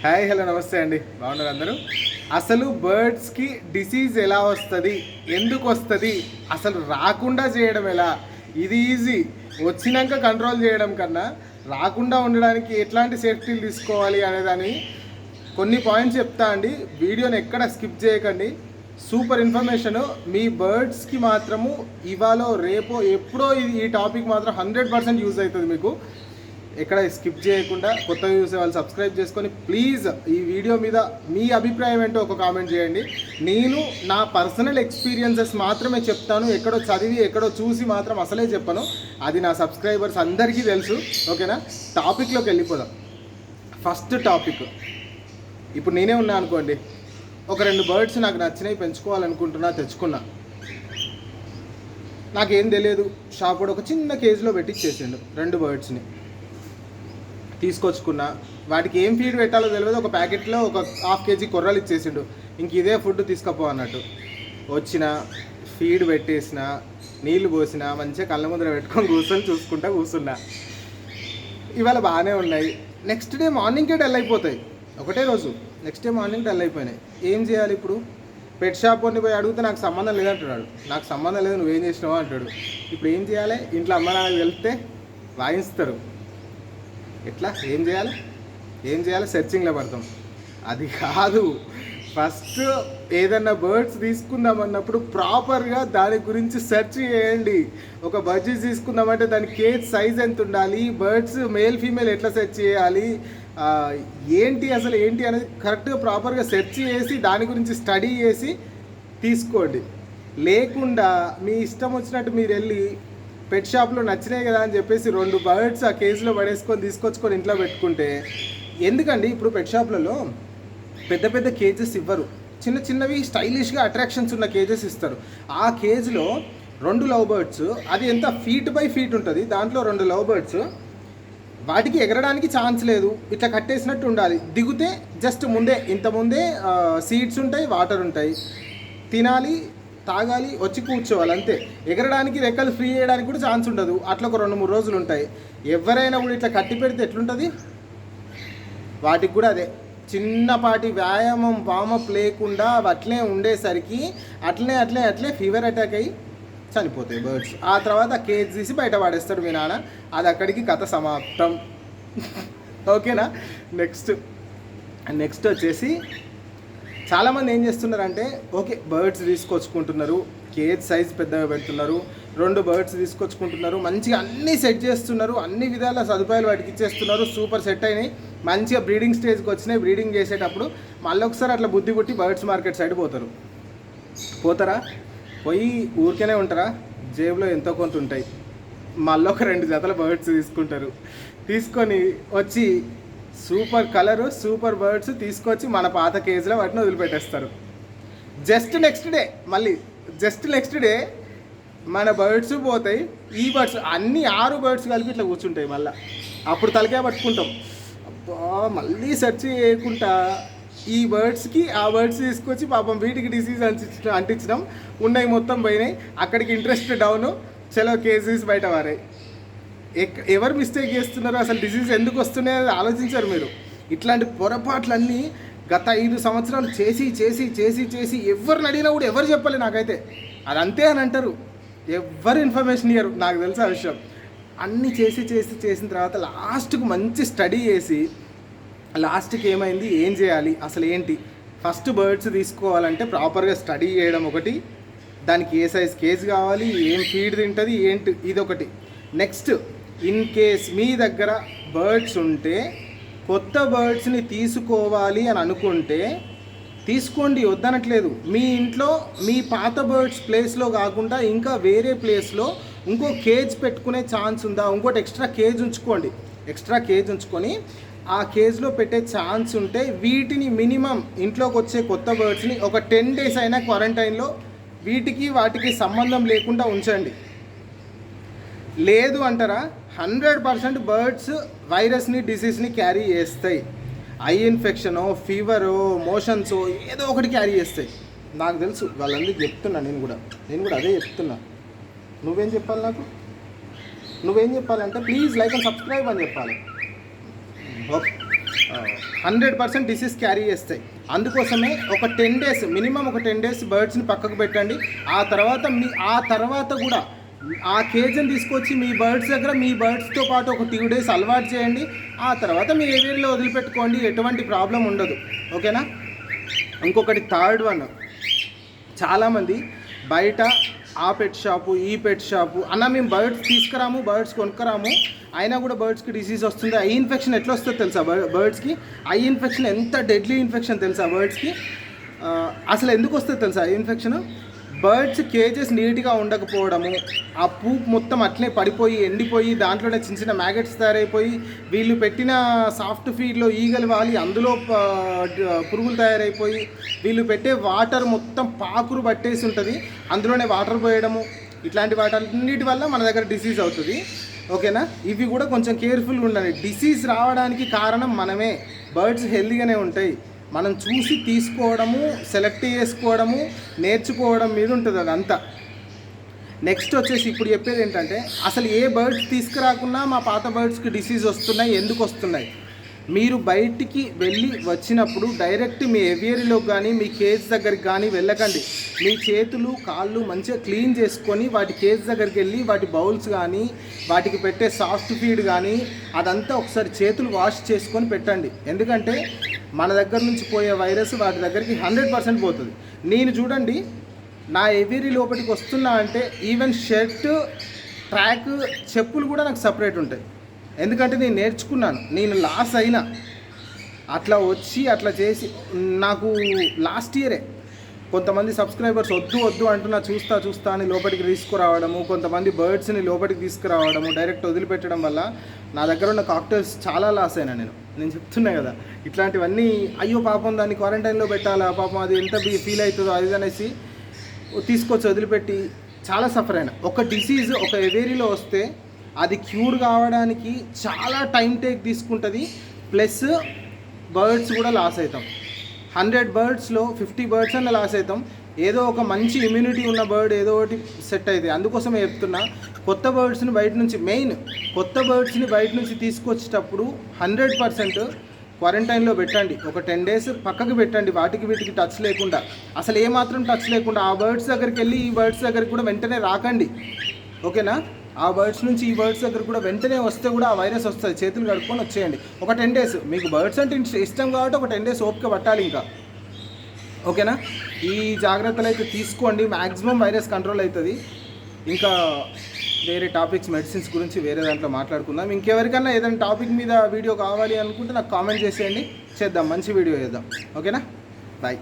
Hi hello నమస్తే అండి. బాగున్నారు అందరూ? అసలు బర్డ్స్కి డిసీజ్ ఎలా వస్తుంది? ఎందుకు వస్తుంది? అసలు రాకుండా చేయడం ఎలా? ఇది ఈజీ వచ్చినాక కంట్రోల్ చేయడం కన్నా రాకుండా ఉండడానికి ఎట్లాంటి సేఫ్టీలు తీసుకోవాలి అనేదాన్ని కొన్ని పాయింట్స్ చెప్తా అండి. వీడియోని ఎక్కడ స్కిప్ చేయకండి. సూపర్ ఇన్ఫర్మేషన్ మీ బర్డ్స్కి మాత్రము ఇవాళ రేపో ఎప్పుడో ఇది ఈ టాపిక్ మాత్రం హండ్రెడ్ పర్సెంట్ యూజ్ అవుతుంది మీకు. ఎక్కడ స్కిప్ చేయకుండా కొత్తగా చూసే వాళ్ళు సబ్స్క్రైబ్ చేసుకొని ప్లీజ్ ఈ వీడియో మీద మీ అభిప్రాయం ఏంటో ఒక కామెంట్ చేయండి. నేను నా పర్సనల్ ఎక్స్పీరియన్సెస్ మాత్రమే చెప్తాను. ఎక్కడో చదివి ఎక్కడో చూసి మాత్రం అసలే చెప్పను. అది నా సబ్స్క్రైబర్స్ అందరికీ తెలుసు. ఓకేనా? టాపిక్లోకి వెళ్ళిపోదాం. First topic. ఇప్పుడు నేనే ఉన్నా అనుకోండి. ఒక రెండు బర్డ్స్ నాకు నచ్చినవి పెంచుకోవాలనుకుంటున్నా తెచ్చుకున్నా. నాకేం తెలియదు. షాప్ కూడా ఒక చిన్న కేజీలో పెట్టిచ్చేసిండు రెండు బర్డ్స్ని. తీసుకొచ్చుకున్నా వాటికి ఏం ఫీడ్ పెట్టాలో తెలియదు. ఒక ప్యాకెట్లో ఒక హాఫ్ కేజీ కొర్రలు ఇచ్చేసిండు. ఇంక ఇదే ఫుడ్ తీసుకపో అన్నట్టు. వచ్చిన ఫీడ్ పెట్టేసిన నీళ్ళు పోసిన మంచిగా కళ్ళ ముద్ర పెట్టుకొని కూర్చొని చూసుకుంటా కూర్చున్నా. ఇవాళ బాగానే ఉన్నాయి. నెక్స్ట్ డే మార్నింగ్కే డల్ అయిపోతాయి. ఒకటే రోజు. నెక్స్ట్ డే మార్నింగ్ డల్ అయిపోయినాయి. ఏం చేయాలి ఇప్పుడు? పెట్ షాప్ అని పోయి అడిగితే నాకు సంబంధం లేదంటున్నాడు. నాకు సంబంధం లేదు నువ్వేం చేసినావు అంటాడు. ఇప్పుడు ఏం చేయాలి? ఇంట్లో అమ్మ నాన్నకి వెళ్తే వాయిస్తారు. ఎట్లా? ఏం చేయాలి? ఏం చేయాలి? సెర్చింగ్లో పడతాం. అది కాదు. ఫస్ట్ ఏదన్నా బర్డ్స్ తీసుకుందాం అన్నప్పుడు ప్రాపర్గా దాని గురించి సెర్చ్ చేయండి. ఒక బడ్జెట్ తీసుకుందామంటే దాని కేజ్ సైజ్ ఎంత ఉండాలి? బర్డ్స్ మేల్ ఫీమేల్ ఎట్లా సెర్చ్ చేయాలి? ఏంటి అసలు ఏంటి అనేది కరెక్ట్గా ప్రాపర్గా సెర్చ్ చేసి దాని గురించి స్టడీ చేసి తీసుకోండి. లేకుండా మీ ఇష్టం వచ్చినట్టు మీరు వెళ్ళి పెట్ షాప్లో నచ్చినాయి కదా అని చెప్పేసి రెండు బర్డ్స్ ఆ కేజీలో పడేసుకొని తీసుకొచ్చుకొని ఇంట్లో పెట్టుకుంటే ఎందుకండి ఇప్పుడు పెట్ షాప్లలో పెద్ద పెద్ద కేజెస్ ఇవ్వరు. చిన్న చిన్నవి స్టైలిష్గా అట్రాక్షన్స్ ఉన్న కేజెస్ ఇస్తారు. ఆ కేజ్లో రెండు లవ్ బర్డ్స్ అది ఎంత ఫీట్ బై ఫీట్ ఉంటుంది దాంట్లో రెండు లవ్ బర్డ్స్ వాటికి ఎగరడానికి ఛాన్స్ లేదు. ఇట్లా కట్టేసినట్టు ఉండాలి. దిగితే జస్ట్ ముందే ఇంత ముందే సీడ్స్ ఉంటాయి వాటర్ ఉంటాయి. తినాలి తాగాలి వచ్చి కూర్చోవాలి అంతే. ఎగరడానికి రెక్కలు ఫ్రీ చేయడానికి కూడా ఛాన్స్ ఉండదు. అట్లా ఒక రెండు మూడు రోజులు ఉంటాయి. ఎవరైనా కూడా ఇట్లా కట్టి పెడితే ఎట్లుంటుంది? వాటికి కూడా అదే. చిన్నపాటి వ్యాయామం వామప్ లేకుండా అట్లే ఉండేసరికి అట్లనే అట్లే అట్లే ఫీవర్ అటాక్ అయ్యి చనిపోతాయి బర్డ్స్ ఆ తర్వాత కేజ్ తీసి బయట పడేస్తాడు మీ నాన్న. అది అక్కడికి కథ సమాప్తం. ఓకేనా? నెక్స్ట్ నెక్స్ట్ వచ్చేసి చాలామంది ఏం చేస్తున్నారంటే ఓకే బర్డ్స్ తీసుకొచ్చుకుంటున్నారు కేజ్ సైజ్ పెద్దగా పెడుతున్నారు రెండు బర్డ్స్ తీసుకొచ్చుకుంటున్నారు మంచిగా అన్నీ సెట్ చేస్తున్నారు అన్ని విధాల సదుపాయాలు వాటికి ఇచ్చేస్తున్నారు సూపర్ సెట్ అయినాయి. మంచిగా బ్రీడింగ్ స్టేజ్కి వచ్చినాయి బ్రీడింగ్ చేసేటప్పుడు మళ్ళీ ఒకసారి అట్లా బుద్ధి పుట్టి బర్డ్స్ మార్కెట్ సైడ్ పోతారు. పోతారా? పోయి ఊరికేనే ఉంటారా? జేబులో ఎంతో కొంత ఉంటాయి. మళ్ళీ ఒక రెండు జతల బర్డ్స్ తీసుకుంటారు. తీసుకొని వచ్చి సూపర్ కలరు సూపర్ బర్డ్స్ తీసుకొచ్చి మన పాత కేజీలో వాటిని వదిలిపెట్టేస్తారు. జస్ట్ నెక్స్ట్ డే మళ్ళీ జస్ట్ నెక్స్ట్ డే మన బర్డ్స్ పోతాయి ఈ బర్డ్స్ అన్ని ఆరు బర్డ్స్ కలిపి ఇట్లా కూర్చుంటాయి మళ్ళీ. అప్పుడు తలకాయ పట్టుకుంటాం. అబ్బా మళ్ళీ సెర్చ్ చేయకుండా ఈ బర్డ్స్కి ఆ బర్డ్స్ తీసుకొచ్చి పాపం వీటికి డిసీజ్ అంటించడం అంటించడం ఉన్నాయి మొత్తం పోయినాయి. అక్కడికి ఇంట్రెస్ట్ డౌన్ చలో కేజీస్ బయట వారాయి ఎవరు మిస్టేక్ చేస్తున్నారు అసలు డిసీజ్ ఎందుకు వస్తున్నాయి ఆలోచించారు మీరు. ఇట్లాంటి పొరపాట్లన్నీ గత ఐదు సంవత్సరాలు చేసి చేసి చేసి చేసి ఎవరిని అడిగినా కూడా ఎవరు చెప్పాలి నాకైతే. అది అంతే అని అంటారు. ఎవరు ఇన్ఫర్మేషన్ ఇయ్యరు. నాకు తెలుసు ఆ విషయం. అన్నీ చేసి చేసి చేసిన తర్వాత లాస్ట్కు మంచి స్టడీ చేసి లాస్ట్కి ఏమైంది ఏం చేయాలి అసలు ఏంటి? ఫస్ట్ బర్డ్స్ తీసుకోవాలంటే ప్రాపర్గా స్టడీ చేయడం ఒకటి. దానికి ఏ సైజ్ కేజ్ కావాలి ఏం ఫీడ్ తింటుంది ఏంటి? ఇది ఒకటి నెక్స్ట్ ఇన్ కేస్ మీ దగ్గర బర్డ్స్ ఉంటే కొత్త బర్డ్స్ని తీసుకోవాలి అని అనుకుంటే తీసుకోండి వద్దనట్లేదు. మీ ఇంట్లో మీ పాత బర్డ్స్ ప్లేస్లో కాకుండా ఇంకా వేరే ప్లేస్లో ఇంకో కేజ్ పెట్టుకునే ఛాన్స్ ఉందా? ఇంకోటి ఎక్స్ట్రా కేజ్ ఉంచుకోండి. ఎక్స్ట్రా కేజ్ ఉంచుకొని ఆ కేజ్లో పెట్టే ఛాన్స్ ఉంటే వీటిని మినిమం ఇంట్లోకి వచ్చే కొత్త బర్డ్స్ని ఒక టెన్ డేస్ అయినా క్వారంటైన్లో వీటికి వాటికి సంబంధం లేకుండా ఉంచండి. లేదు అంటారా? హండ్రెడ్ పర్సెంట్ బర్డ్స్ వైరస్ని డిసీజ్ని క్యారీ చేస్తాయి. ఐ ఇన్ఫెక్షనో ఫీవరో మోషన్సో ఏదో ఒకటి క్యారీ చేస్తాయి. నాకు తెలుసు వాళ్ళందరికీ చెప్తున్నా నేను కూడా. నేను కూడా అదే చెప్తున్నా. నువ్వేం చెప్పాలి నాకు? నువ్వేం చెప్పాలంటే ప్లీజ్ లైక్ అండ్ సబ్స్క్రైబ్ అని చెప్పాలి. హండ్రెడ్ పర్సెంట్ డిసీజ్ క్యారీ చేస్తాయి. అందుకోసమే ఒక టెన్ డేస్ మినిమం ఒక టెన్ డేస్ బర్డ్స్ని పక్కకు పెట్టండి. ఆ తర్వాత మీ ఆ తర్వాత కూడా ఆ కేజీని తీసుకొచ్చి మీ బర్డ్స్ దగ్గర మీ బర్డ్స్తో పాటు ఒక టూ డేస్ అలవాటు చేయండి. ఆ తర్వాత మీ ఏరియాలో వదిలిపెట్టుకోండి ఎటువంటి ప్రాబ్లం ఉండదు. ఓకేనా? ఇంకొకటి థర్డ్ వన్. చాలామంది బయట ఆ పెట్ షాపు ఈ పెట్ షాపు అన్న మేము బర్డ్స్ తీసుకురాము బర్డ్స్ కొనుక్కరాము. అయినా కూడా బర్డ్స్కి డిసీజ్ వస్తుంది. ఐ ఇన్ఫెక్షన్ ఎట్లా వస్తుందో తెలుసా బర్డ్స్కి? ఐ ఇన్ఫెక్షన్ ఎంత డెడ్లీ ఇన్ఫెక్షన్ తెలుసా బర్డ్స్కి? అసలు ఎందుకు వస్తుంది తెలుసా ఐ ఇన్ఫెక్షన్? బర్డ్స్ కేజెస్ నీట్గా ఉండకపోవడము ఆ పూ మొత్తం అట్లే పడిపోయి ఎండిపోయి దాంట్లోనే చిన్న చిన్న మ్యాగెట్స్ తయారైపోయి వీళ్ళు పెట్టిన సాఫ్ట్ ఫీడ్లో ఈగలు వాలి అందులో పురుగులు తయారైపోయి వీళ్ళు పెట్టే వాటర్ మొత్తం పాకురు పట్టేసి ఉంటుంది. అందులోనే వాటర్ పోయడము ఇట్లాంటి వాటన్నిటి వల్ల మన దగ్గర డిసీజ్ అవుతుంది. ఓకేనా? ఇవి కూడా కొంచెం కేర్ఫుల్గా ఉండాలి డిసీజ్ రావడానికి కారణం మనమే. బర్డ్స్ హెల్తీగానే ఉంటాయి. మనం చూసి తీసుకోవడము సెలెక్ట్ చేసుకోవడము నేర్చుకోవడం మీద ఉంటుంది అదంతా నెక్స్ట్ వచ్చేసి ఇప్పుడు చెప్పేది ఏంటంటే అసలు ఏ బర్డ్స్ తీసుకురాకున్నా మా పాత బర్డ్స్కి డిసీజ్ వస్తున్నాయి ఎందుకు వస్తున్నాయి? మీరు బయటికి వెళ్ళి వచ్చినప్పుడు డైరెక్ట్ మీ ఏవియరీలో కానీ మీ కేజ్ దగ్గరికి కానీ వెళ్ళకండి. మీ చేతులు కాళ్ళు మంచిగా క్లీన్ చేసుకొని వాటి కేజ్ దగ్గరికి వెళ్ళి వాటి బౌల్స్ కానీ వాటికి పెట్టే సాఫ్ట్ ఫీడ్ కానీ అదంతా ఒకసారి చేతులు వాష్ చేసుకొని పెట్టండి. ఎందుకంటే మన దగ్గర నుంచి పోయే వైరస్ వాటి దగ్గరికి హండ్రెడ్ పర్సెంట్ పోతుంది. నేను చూడండి నా ఎవిరి లోపలికి వస్తున్నా అంటే ఈవెన్ షర్ట్ ట్రాక్ చెప్పులు కూడా నాకు సపరేట్ ఉంటాయి. ఎందుకంటే నేను నేర్చుకున్నాను నేను లాస్ అయినా. అట్లా వచ్చి అట్లా చేసి నాకు లాస్ట్ ఇయరే. కొంతమంది సబ్స్క్రైబర్స్ వద్దు వద్దు అంటున్నా చూస్తా చూస్తా అని లోపలికి తీసుకురావడము కొంతమంది బర్డ్స్ని లోపలికి తీసుకురావడము డైరెక్ట్ వదిలిపెట్టడం వల్ల నా దగ్గర ఉన్న కాక్టైల్స్ చాలా లాస్ అయినా నేను. నేను చెప్తున్నా కదా ఇట్లాంటివన్నీ అయ్యో పాపం దాన్ని క్వారంటైన్లో పెట్టాలా పాపం అది ఎంత ఫీల్ అవుతుందో అది అనేసి తీసుకొచ్చి వదిలిపెట్టి చాలా సఫర్ అయినా. ఒక డిసీజ్ ఒక ఎవేరీలో వస్తే అది క్యూర్ కావడానికి చాలా టైం టేక్ తీసుకుంటుంది ప్లస్ బర్డ్స్ కూడా లాస్ అవుతాం. హండ్రెడ్ బర్డ్స్లో ఫిఫ్టీ బర్డ్స్ అన్న లాస్ అవుతాం. ఏదో ఒక మంచి ఇమ్యూనిటీ ఉన్న బర్డ్ ఏదో ఒకటి సెట్ అవుతుంది అందుకోసమే చెప్తున్నా కొత్త బర్డ్స్ని బయట నుంచి మెయిన్ కొత్త బర్డ్స్ని బయట నుంచి తీసుకొచ్చేటప్పుడు హండ్రెడ్ పర్సెంట్ క్వారంటైన్లో పెట్టండి. ఒక టెన్ డేస్ పక్కకు పెట్టండి. వాటికి వీటికి టచ్ లేకుండా. అసలు ఏమాత్రం టచ్ లేకుండా ఆ బర్డ్స్ దగ్గరికి వెళ్ళి ఈ బర్డ్స్ దగ్గరికి కూడా వెంటనే రాకండి. ఓకేనా? ఆ బర్డ్స్ నుంచి ఈ బర్డ్స్ దగ్గర కూడా వెంటనే వస్తే కూడా ఆ వైరస్ వస్తుంది. చేతులు కడుక్కొని వచ్చేయండి. ఒక టెన్ డేస్ మీకు బర్డ్స్ అంటే ఇష్టం కాబట్టి ఒక టెన్ డేస్ ఓపిక పట్టాలి ఇంకా. ఓకేనా? ఈ జాగ్రత్తలు అయితే తీసుకోండి. మ్యాక్సిమం వైరస్ కంట్రోల్ అవుతుంది. ఇంకా వేరే టాపిక్స్ మెడిసిన్స్ గురించి వేరే దాంట్లో మాట్లాడుకుందాం. ఇంకెవరికైనా ఏదైనా టాపిక్ మీద వీడియో కావాలి అనుకుంటే నాకు కామెంట్ చేసేయండి. చేద్దాం. మంచి వీడియో చేద్దాం. ఓకేనా? బాయ్.